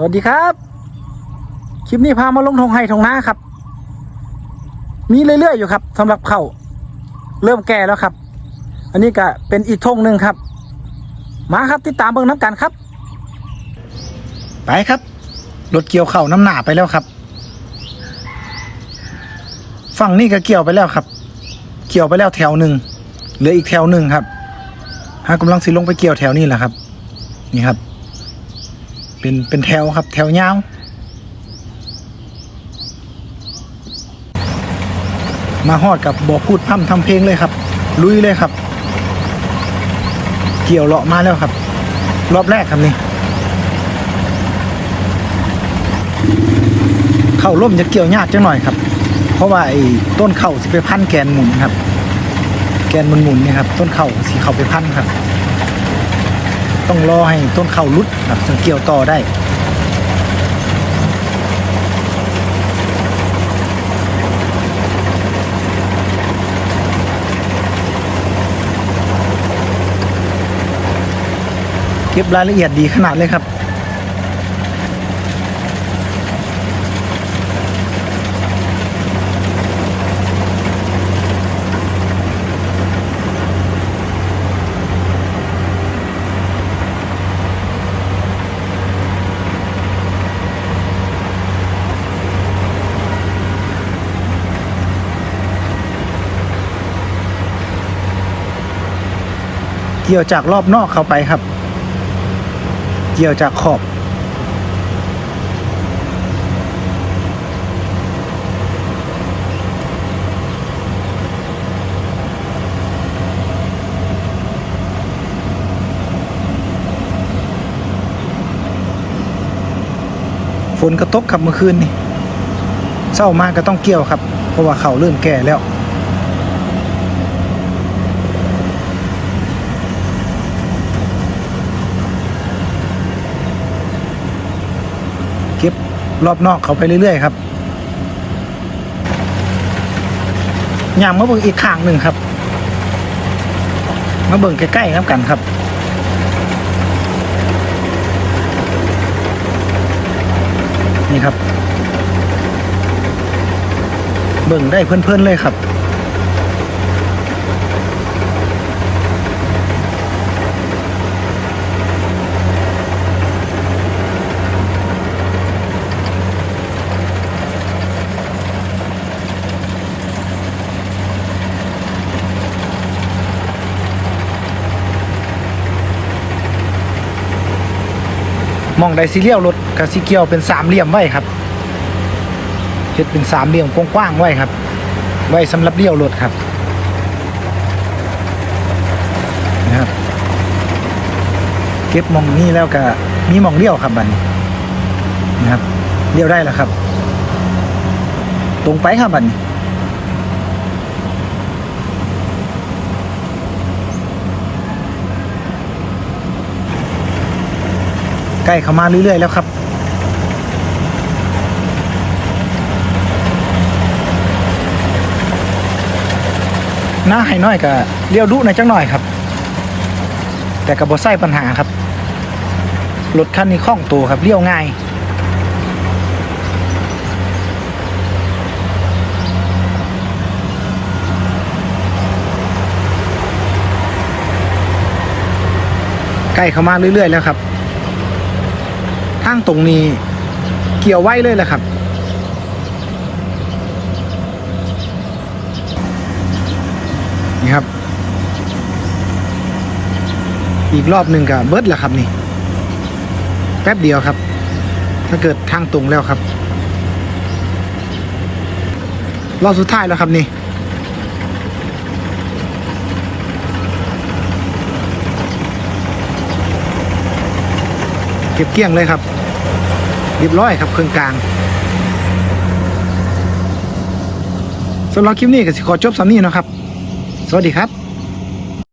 สวัสดีครับ คลิปนี้พามาลงทงไห้ทงนาครับ มีเรื่อยๆอยู่ครับสำหรับเขาเริ่มแก่แล้วครับ อันนี้ก็เป็นอีกทงหนึ่งครับ มาครับติดตามเบิ่งน้ำกันครับ ไปครับรถเกี่ยวเข่าน้ำหนาไปแล้วครับ ฝั่งนี้ก็เกี่ยวไปแล้วครับ เกี่ยวไปแล้วแถวหนึ่งเหลืออีกแถวหนึ่งครับหากำลังสิลงไปเกี่ยวแถวนี้แหละครับ นี่ครับ เป็นเป็นแถวครับ แถวยาวมาฮอดกับบอกพูดพร่ำทำเพลงเลยครับ ลุยเลยครับ เกี่ยวเลาะมาแล้วครับ รอบแรกครับนี่เข้าร่มจะเกี่ยวยากจังหน่อยครับ เพราะว่าไอ้ต้นเข่าสิไปพันแกนหมุนครับ แกนหมุนหมุนเนี่ยครับ ต้นเข่าสีเข่าไปพันครับ ต้องรอให้ต้นเข่ารุดครับถึงเกี่ยวต่อได้เก็บรายละเอียดดีขนาดเลยครับ เกี่ยวจากรอบนอกเข้าไปครับ เกี่ยวจากขอบ ฝนก็ตกครับเมื่อคืนนี่เศร้ามากก็ต้องเกี่ยวครับ เพราะว่าเขาเริ่มแก่แล้ว รอบนอกเขาไปเรื่อยๆครับยามมาเบิ่งอีกข้างหนึ่งครับ มาเบิ่งใกล้ๆครับกันครับนี่ครับ เบิ่งได้เพื่อนๆเลยครับ มองไดซีเรียลรถกับซีเกียวเป็นสามเหลี่ยมไว้ครับเฮ็ดเป็นสามเหลี่ยมกว้างๆไว้ครับ ไว้สำหรับเลี้ยวรถครับนะครับเก็บมองนี้แล้วก็มีมองเลี้ยวครับบันนะครับเลี้ยวได้แล้วครับ ตรงไปครับบัดนี้ ใกล้เข้ามาเรื่อยๆแล้วครับหน้าให้น้อยก็เลี้ยวดุหน่อยจังหน่อยครับ แต่กับบอไส้ปัญหาครับรถคันนี้คล่องตัวครับเลี้ยวง่ายใกล้เข้ามาเรื่อยๆแล้วครับ ทางตรงนี้ เกี่ยวไว้เลยแหละครับ นี่ครับ อีกรอบหนึ่งกับเบิร์ดแหละครับนี่ แป๊บเดียวครับ ถ้าเกิดทางตรงแล้วครับรอบสุดท้ายแล้วครับนี่เก็บเกี้ยงเลยครับ เรียบร้อยครับเครื่องกลางสำหรับคลิปนี้ก็สิขอจบสำนี้นะครับ สวัสดีครับ